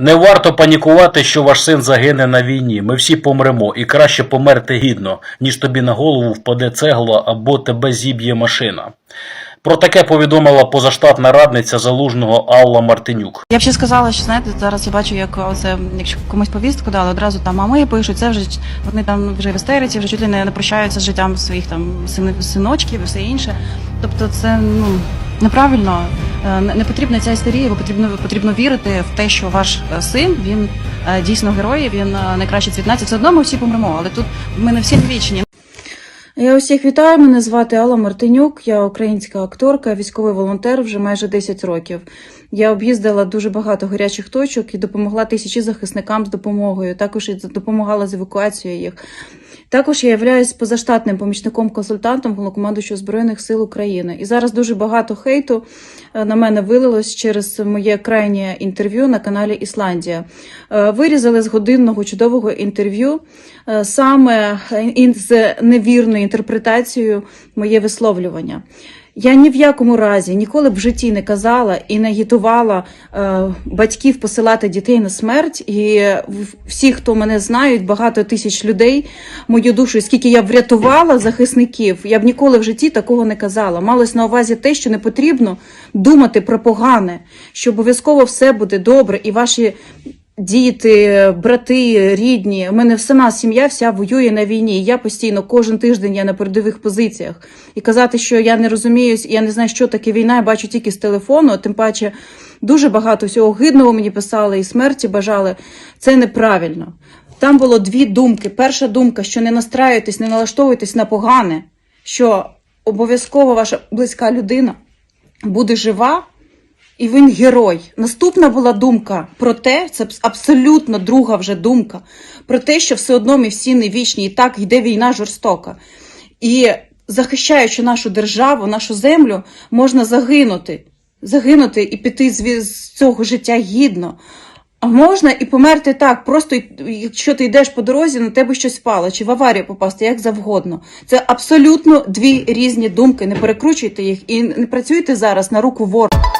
Не варто панікувати, що ваш син загине на війні. Ми всі помремо, і краще померти гідно, ніж тобі на голову впаде цегла або тебе зіб'є машина. Про таке повідомила позаштатна радниця залужного Алла Мартинюк. Я б ще сказала, що знаєте, зараз я бачу, як оце, якщо комусь повістку дали, одразу там мами пишуть, це вже вони там вже в істериці, вже чуть ли не, прощаються з життям своїх там синочків і все інше. Тобто, це ну неправильно. Е, Не потрібна ця істерія, бо потрібно потрібно вірити в те, що ваш е, син він е, дійсно герой, він е, найкраще цвітнається. Все одно ми всі помремо, але тут ми не всі вічні. Я усіх вітаю. Мене звати Алла Мартинюк. Я українська акторка, військовий волонтер вже майже 10 років. Я об'їздила дуже багато гарячих точок і допомогла тисячі захисникам з допомогою. Також і допомагала з евакуацією їх. Також я являюсь позаштатним помічником-консультантом головнокомандуючого збройних сил України. І зараз дуже багато хейту е, на мене вилилось через моє крайнє інтерв'ю на каналі Ісландія. Е, Вирізали з годинного чудового інтерв'ю е, саме з невірною інтерпретацією моє висловлювання. Я ні в якому разі ніколи б в житті не казала і не агітувала е, батьків посилати дітей на смерть. І всі, хто мене знають, багато тисяч людей, мою душу, скільки я врятувала захисників, я б ніколи в житті такого не казала. Малось на увазі те, що не потрібно думати про погане, що обов'язково все буде добре, і ваші діти, брати, рідні. У мене сама сім'я вся воює на війні. Я постійно кожен тиждень я на передових позиціях. І казати, що я не розумію, я не знаю, що таке війна, я бачу тільки з телефону, тим паче дуже багато всього гидного мені писали і смерті бажали. Це неправильно. Там було дві думки. Перша думка, що не настраюйтесь, не налаштовуйтесь на погане, що обов'язково ваша близька людина буде жива, і він герой. Наступна була думка про те, це абсолютно друга вже думка, про те, що все одно ми всі не вічні, і так йде війна жорстока. І захищаючи нашу державу, нашу землю, можна загинути. Загинути і піти з, цього життя гідно. А можна і померти так, просто якщо ти йдеш по дорозі, на тебе щось впало, чи в аварію попасти, як завгодно. Це абсолютно дві різні думки. Не перекручуйте їх і не працюйте зараз на руку ворогу.